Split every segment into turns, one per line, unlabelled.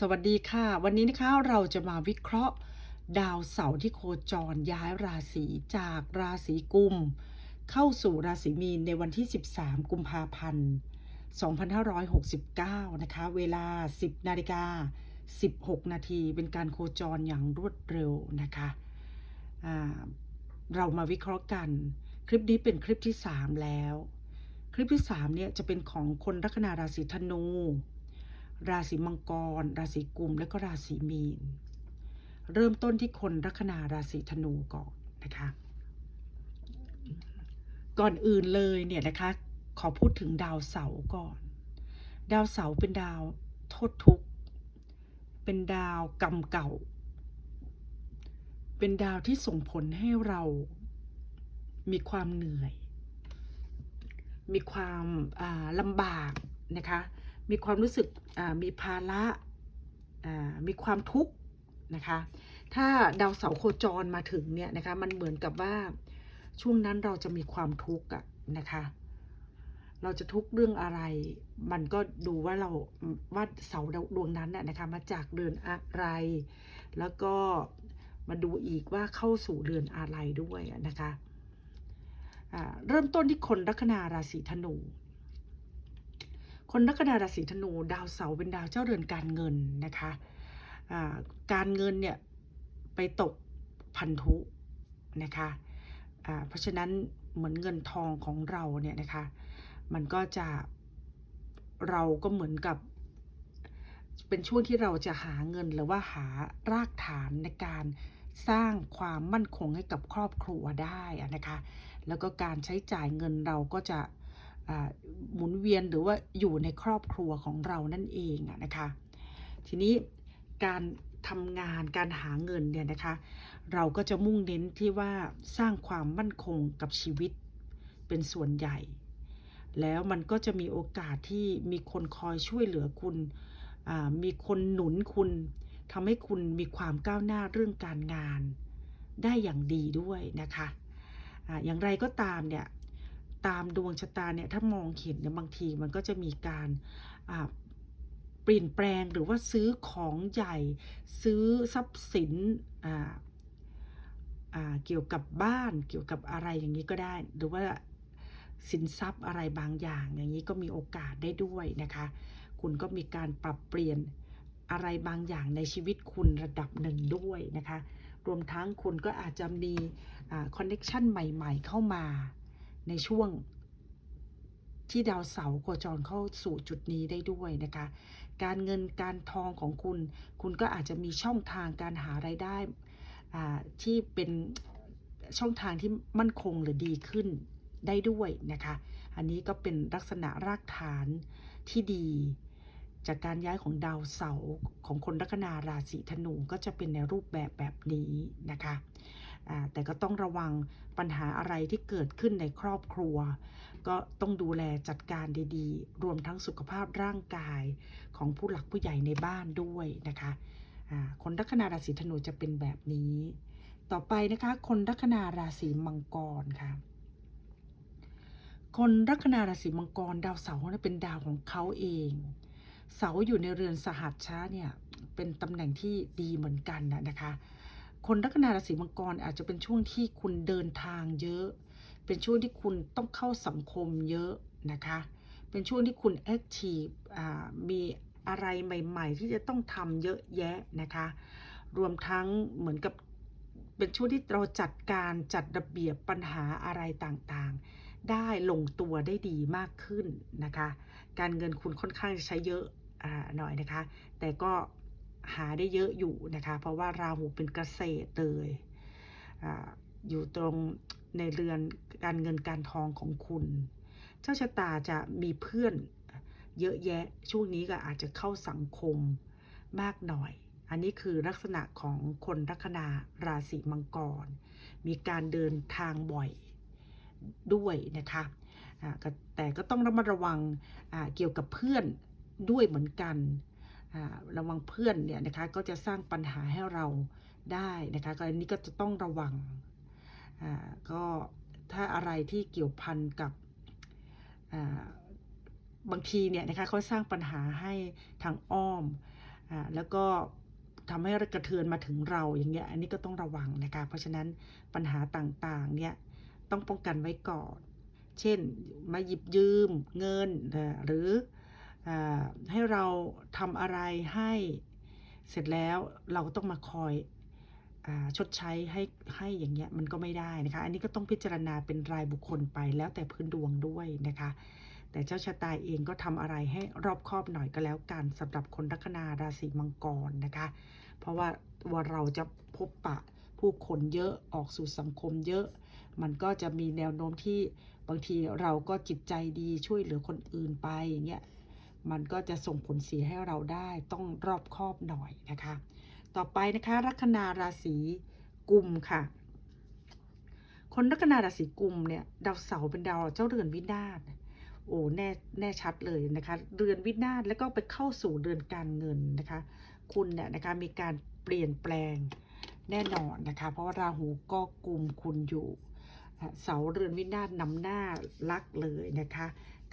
สวัสดีค่ะ วันนี้นะคะเราจะมาวิเคราะห์ ดาวเสาร์ที่โคจรย้ายราศีจากราศีกุม เข้าสู่ราศีมีนในวันที่ 13 กุมภาพันธ์ 2569 นะคะ เวลา 10 นาฬิกา 16 นาทีเป็นการโคจรอย่างรวดเร็วนะคะเรามาวิเคราะห์กัน คลิปนี้เป็นคลิปที่ 3 แล้ว คลิปที่ 3 เนี่ยจะเป็นของคนลัคนาราศีธนู ราศีมังกร ราศีกุม และก็ราศีมีน เริ่มต้นที่คนลัคนาราศีธนูก่อนนะคะ ก่อนอื่นเลยเนี่ยนะคะขอพูดถึงดาวเสาร์ก่อน ดาวเสาร์เป็นดาวโทษทุกข์ เป็นดาวกรรมเก่า เป็นดาวที่ส่งผลให้เรามีความเหนื่อย มีความาลำบากนะคะ มีความรู้สึกมีภาระมีความทุกข์นะคะ ถ้าดาวเสาร์โคจรมาถึงเนี่ยนะคะ มันเหมือนกับว่าช่วงนั้นเราจะมีความทุกข์อะนะคะ เราจะทุกข์เรื่องอะไร มันก็ดูว่าเราว่าเสาดวงนั้นน่ะนะคะมาจากเดือนอะไร แล้วก็มาดูอีกว่าเข้าสู่เดือนอะไรด้วยนะคะเริ่มต้นที่คนลัคนาราศีธนู คนลัคนาราศีธนู ดาวเสาร์เป็นดาวเจ้าเรือนการเงินนะคะอ่าการเงินเนี่ยไปตกพันธุนะคะอ่าเพราะฉะนั้นเหมือนเงินทองของเราเนี่ยนะคะ มันก็จะเราก็เหมือนกับเป็นช่วงที่เราจะหาเงินหรือว่าหารากฐานในการสร้างความมั่นคงให้กับครอบครัวได้นะคะ แล้วก็การใช้จ่ายเงินเราก็จะ หมุนเวียนหรือว่าอยู่ในครอบครัวของเรานั่นเองนะคะ ทีนี้การทำงานการหาเงินเนี่ยนะคะ เราก็จะมุ่งเน้นที่ว่าสร้างความมั่นคงกับชีวิตเป็นส่วนใหญ่ แล้วมันก็จะมีโอกาสที่มีคนคอยช่วยเหลือคุณ มีคนหนุนคุณทำให้คุณมีความก้าวหน้าเรื่องการงานได้อย่างดีด้วยนะคะอ่าอย่างไรก็ตามเนี่ย ตามดวงชะตาเนี่ยถ้ามองเห็นเนี่ยบางทีมันก็จะมีการเปลี่ยนแปลงหรือว่าซื้อของใหญ่ ซื้อทรัพย์สินเกี่ยวกับบ้านเกี่ยวกับอะไรอย่างนี้ก็ได้ หรือว่าสินทรัพย์อะไรบางอย่าง อย่างนี้ก็มีโอกาสได้ด้วยนะคะ คุณก็มีการปรับเปลี่ยนอะไรบางอย่างในชีวิตคุณระดับหนึ่งด้วยนะคะ รวมทั้งคุณก็อาจจะมีคอนเน็ชันใหม่ ๆ เข้ามา ในช่วงที่ดาวเสาร์โคจรเข้าสู่จุดนี้ได้ด้วยนะคะ การเงินการทองของคุณ คุณก็อาจจะมีช่องทางการหาไรายได้อ่าที่เป็นช่องทางที่มั่นคงหรือดีขึ้นได้ด้วยนะคะ อันนี้ก็เป็นลักษณะรากฐานที่ดี จากการย้ายของดาวเสาร์ของคนลัคนาราศีธนูก็จะเป็นในรูปแบบแบบนี้นะคะ แต่ก็ต้องระวังปัญหาอะไรที่เกิดขึ้นในครอบครัว ก็ต้องดูแลจัดการดีๆ รวมทั้งสุขภาพร่างกายของผู้หลักผู้ใหญ่ในบ้านด้วยนะคะคนลัคนาราศีธนูจะเป็นแบบนี้ ต่อไปนะคะคนลัคนาราศีมังกรค่ะคนลัคนาราศีมังกรดาวเสาร์เป็นดาวของเขาเอง เสาอยู่ในเรือนสหัชชะเนี่ยเป็นตำแหน่งที่ดีเหมือนกันนะคะ คนลัคนาราศีมังกรอาจจะเป็นช่วงที่คุณเดินทางเยอะ เป็นช่วงที่คุณต้องเข้าสังคมเยอะนะคะ เป็นช่วงที่คุณแอคทีฟมีอะไรใหม่ ๆ ที่จะต้องทำเยอะแยะนะคะ รวมทั้งเหมือนกับเป็นช่วงที่เราจัดการจัดระเบียบปัญหาอะไรต่างๆ ได้ลงตัวได้ดีมากขึ้นนะคะ การเงินคุณค่อนข้างใช้เยอะอหน่อยนะคะ แต่ก็ หาได้เยอะอยู่นะคะ เพราะว่าราหูเป็นเกษตรเลยออยู่ตรงในเรือนการเงินการทองของคุณ เจ้าชะตาจะมีเพื่อนเยอะแยะช่วงนี้ก็อาจจะเข้าสังคมมากหน่อย อันนี้คือลักษณะของคนลัคนาราศีมังกร มีการเดินทางบ่อยด้วยนะคะแต่ก็ต้องระมัดระวังเกี่ยวกับเพื่อนด้วยเหมือนกัน ระวังเพื่อนเนี่ยนะคะก็จะสร้างปัญหาให้เราได้นะคะก็อันนี้ก็จะต้องระวังอ่าก็ถ้าอะไรที่เกี่ยวพันกับอ่าบางทีเนี่ยนะคะเขาสร้างปัญหาให้ทางอ้อมอ่าแล้วก็ทำให้กระเทือนมาถึงเราอย่างเงี้ยอันนี้ก็ต้องระวังนะคะเพราะฉะนั้นปัญหาต่างๆเนี่ยต้องป้องกันไว้ก่อน เช่นมาหยิบยืมเงินหรือ ให้เราทำอะไรให้เสร็จแล้วเราก็ต้องมาคอยอชดใช้ให้ให้อย่างเงี้ยมันก็ไม่ได้นะคะ อันนี้ก็ต้องพิจารณาเป็นรายบุคคลไปแล้วแต่พื้นดวงด้วยนะคะ แต่เจ้าชะตาเองก็ทำอะไรให้รอบคอบหน่อยก็แล้วกันสำหรับคนลัคนาราศีมังกรนะคะ เพราะว่าว่าเราจะพบปะผู้คนเยอะออกสู่สังคมเยอะ มันก็จะมีแนวโน้มที่บางทีเราก็จิตใจดีช่วยเหลือคนอื่นไปอย่างเงี้ย มันก็จะส่งผลเสียให้เราได้ต้องรอบคอบหน่อยนะคะ ต่อไปนะคะลัคนาราศีกุมค่ะ คนลัคนาราศีกุมเนี่ยดาวเสาร์เป็นดาวเจ้าเรือนวินาศโอ้แน่แน่ชัดเลยนะคะ เรือนวินาศแล้วก็ไปเข้าสู่เรือนการเงินนะคะ คุณเนี่ยนะคะมีการเปลี่ยนแปลงแน่นอนนะคะ เพราะว่าราหูก็กลุ่มคุณอยู่ เสาเรือนวินาศนำหน้าลักเลยนะคะ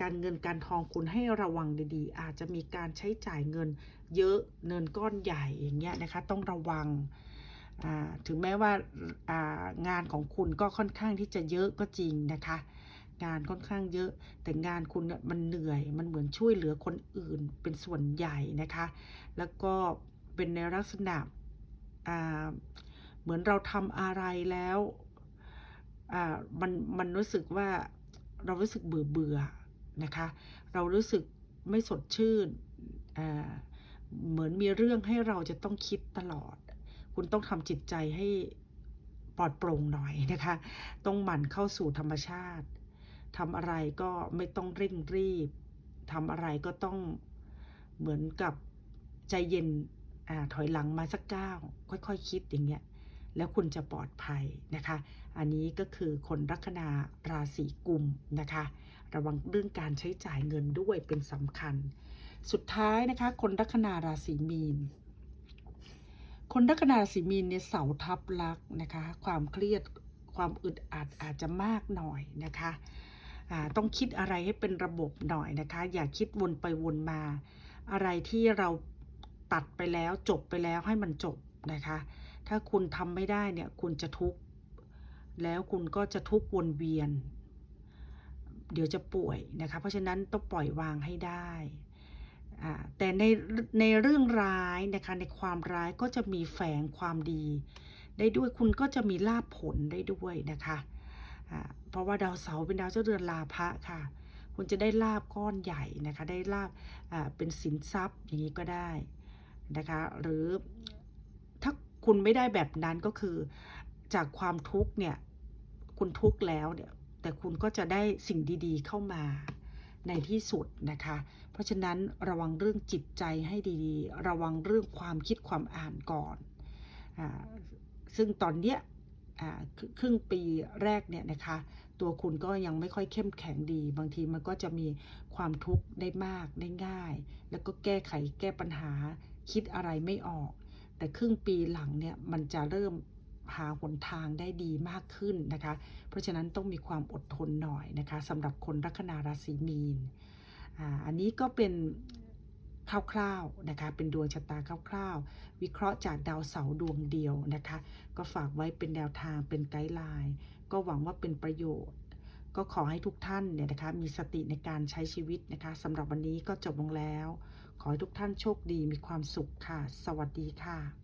การเงินการทองคุณให้ระวังดีๆ อาจจะมีการใช้จ่ายเงินเยอะเงินก้อนใหญ่อย่างเงี้ยนะคะ ต้องระวังถึงแม้ว่างานของคุณก็ค่อนข้างที่จะเยอะก็จริงนะคะ งานค่อนข้างเยอะ แต่งานคุณเนี่ยมันเหนื่อยมันเหมือนช่วยเหลือคนอื่นเป็นส่วนใหญ่นะคะ แล้วก็เป็นในลักษณะเหมือนเราทำอะไรแล้วมันมันรู้สึกว่าเรารู้สึกเบื่อเบื่อ นะคะ เรารู้สึกไม่สดชื่นเหมือนมีเรื่องให้เราจะต้องคิดตลอด คุณต้องทำจิตใจให้ปลอดโปร่งหน่อยนะคะ ต้องหมั่นเข้าสู่ธรรมชาติทำอะไรก็ไม่ต้องเร่งรีบทำอะไรก็ต้องเหมือนกับใจเย็นอถอยหลังมาสักก้าวค่อยๆคคิดอย่างเงี้ย แล้วคุณจะปลอดภัยนะคะ อันนี้ก็คือคนลัคนาราศีกุมนะคะ ระวังเรื่องการใช้จ่ายเงินด้วยเป็นสำคัญ สุดท้ายนะคะ คนลัคนาราศีมีน คนลัคนาราศีมีนเนี่ยเสาทับลักนะคะ ความเครียดความอึดอัดอาจจะมากหน่อยนะคะต้องคิดอะไรให้เป็นระบบหน่อยนะคะ อย่าคิดวนไปวนมา อะไรที่เราตัดไปแล้วจบไปแล้วให้มันจบนะคะ ถ้าคุณทำไม่ได้เนี่ยคุณจะทุกข์แล้วคุณก็จะทุกข์วนเวียน เดี๋ยวจะป่วยนะคะ เพราะฉะนั้นต้องปล่อยวางให้ได้แต่ในในเรื่องร้ายนะคะในความร้ายก็จะมีแฝงความดี ได้ด้วยคุณก็จะมีลาภผลได้ด้วยนะคะเพราะว่าดาวเสาร์เป็นดาวเจ้าเรือนลาภะค่ะ คุณจะได้ลาบก้อนใหญ่นะคะ ได้ลาบเป็นสินทรัพย์อย่างนี้ก็ได้นะคะ หรือ คุณไม่ได้แบบนั้นก็คือ จากความทุกข์เนี่ย คุณทุกข์แล้วเนี่ย แต่คุณก็จะได้สิ่งดีๆเข้ามาในที่สุดนะคะ เพราะฉะนั้นระวังเรื่องจิตใจให้ดีๆ ระวังเรื่องความคิดความอ่านก่อนอซึ่งตอนเนี้ยครึ่งปีแรกเนี่ยนะคะ ตัวคุณก็ยังไม่ค่อยเข้มแข็งดี บางทีมันก็จะมีความทุกข์ได้มากได้ง่าย แล้วก็แก้ไขแก้ปัญหาคิดอะไรไม่ออก แต่ครึ่งปีหลังเนี่ยมันจะเริ่มหาหนทางได้ดีมากขึ้นนะคะ เพราะฉะนั้นต้องมีความอดทนหน่อยนะคะสำหรับคนลัคนาราศีมีนอันนี้ก็เป็นคร่าวๆนะคะเป็นดวงชะตาคร่าวๆ วิเคราะห์จากดาวเสาร์ดวงเดียวนะคะ ก็ฝากไว้เป็นแนวทางเป็นไกด์ไลน์ก็หวังว่าเป็นประโยชน์ ก็ขอให้ทุกท่านเนี่ยนะคะมีสติในการใช้ชีวิตนะคะสำหรับวันนี้ก็จบลงแล้ว ขอให้ทุกท่านโชคดีมีความสุขค่ะ สวัสดีค่ะ